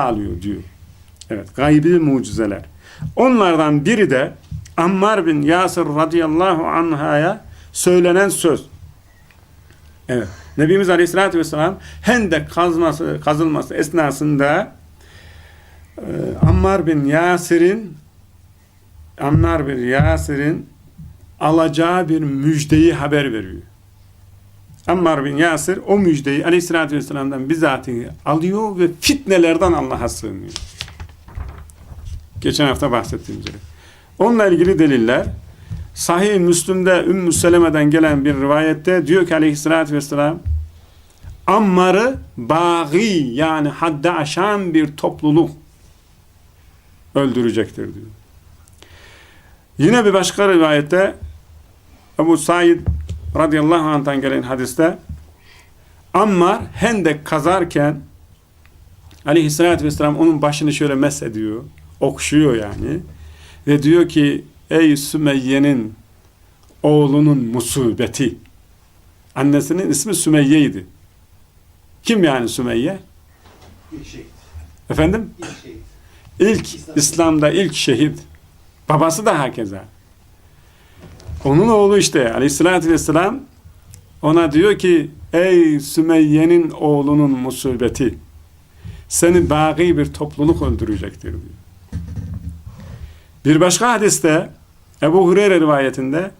alıyor diyor. Evet, gaybi mucizeler. Onlardan biri de Ammar bin Yasir radıyallahu anh'a söylenen söz. Evet. Nebimiz Aleyhisselatü Vesselam Hendek kazması, kazılması esnasında e, Ammar bin Yasir'in Ammar bin Yasir'in alacağı bir müjdeyi haber veriyor. Ammar bin Yasir o müjdeyi Aleyhisselatü Vesselam'dan bizatihi alıyor ve fitnelerden Allah'a sığınıyor. Geçen hafta bahsettiğim üzere. Onunla ilgili deliller Sahih Müslüm'de Ümmü Seleme'den gelen bir rivayette diyor ki aleyhissalatü vesselam Ammar'ı bagi yani haddi aşan bir topluluk öldürecektir diyor. Yine bir başka rivayette Ebu Said radıyallahu anh'tan gelen hadiste Ammar hendek kazarken aleyhissalatü vesselam onun başını şöyle mes ediyor. Okşuyor yani. Ve diyor ki ey Sümeyye'nin oğlunun musibeti. Annesinin ismi Sümeyye'ydi. Kim yani Sümeyye? İlk şehit. Efendim? İlk şehit. İlk İslam'da ilk şehit. Babası da hakeza. Onun oğlu işte aleyhissalatü vesselam ona diyor ki ey Sümeyye'nin oğlunun musibeti seni bagi bir topluluk öldürecektir diyor. Bir başka hadiste Ebu Hureyre rivayetinde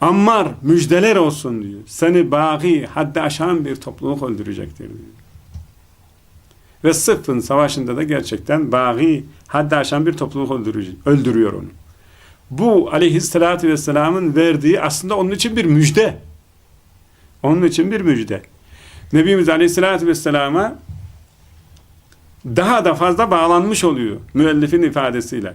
Ammar müjdeler olsun diyor. Seni bagi haddi aşan bir topluluk öldürecektir diyor. Ve Sıffın savaşında da gerçekten bagi haddi aşan bir topluluk öldürüyor, onu. Bu aleyhissalatü vesselamın verdiği aslında onun için bir müjde. Onun için bir müjde. Nebimiz aleyhissalatü vesselama daha da fazla bağlanmış oluyor müellifin ifadesiyle.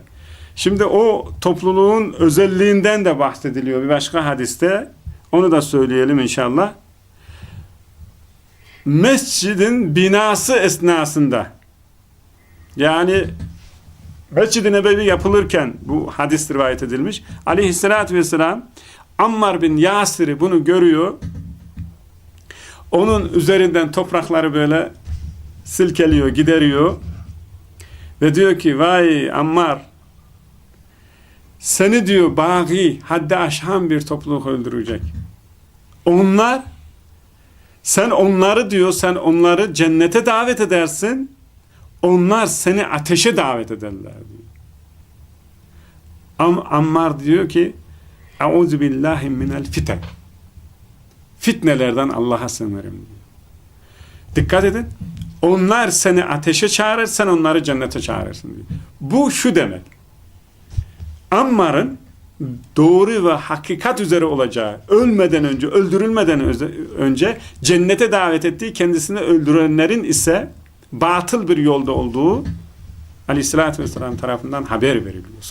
Şimdi o topluluğun özelliğinden de bahsediliyor bir başka hadiste. Onu da söyleyelim inşallah. Mescidin binası esnasında yani Mescid-i Nebevi yapılırken bu hadis rivayet edilmiş. Aleyhissalatü vesselam Ammar bin Yasir'i bunu görüyor. Onun üzerinden toprakları böyle silkeliyor, gideriyor. Ve diyor ki vay Ammar seni diyor bagi, haddi aşan bir topluluk öldürecek. Onlar sen onları diyor, sen onları cennete davet edersin. Onlar seni ateşe davet ederler diyor. Am Ammar diyor ki Euzu billahi minel fiten. Fitnelerden Allah'a sığınırım diyor. Dikkat edin. Onlar seni ateşe çağırır, sen onları cennete çağırırsın diyor. Bu şu demek. Ammar'ın doğru ve hakikat üzere olacağı, ölmeden önce, öldürülmeden önce cennete davet ettiği kendisini öldürenlerin ise batıl bir yolda olduğu Aleyhisselatü Vesselam tarafından haber veriliyor.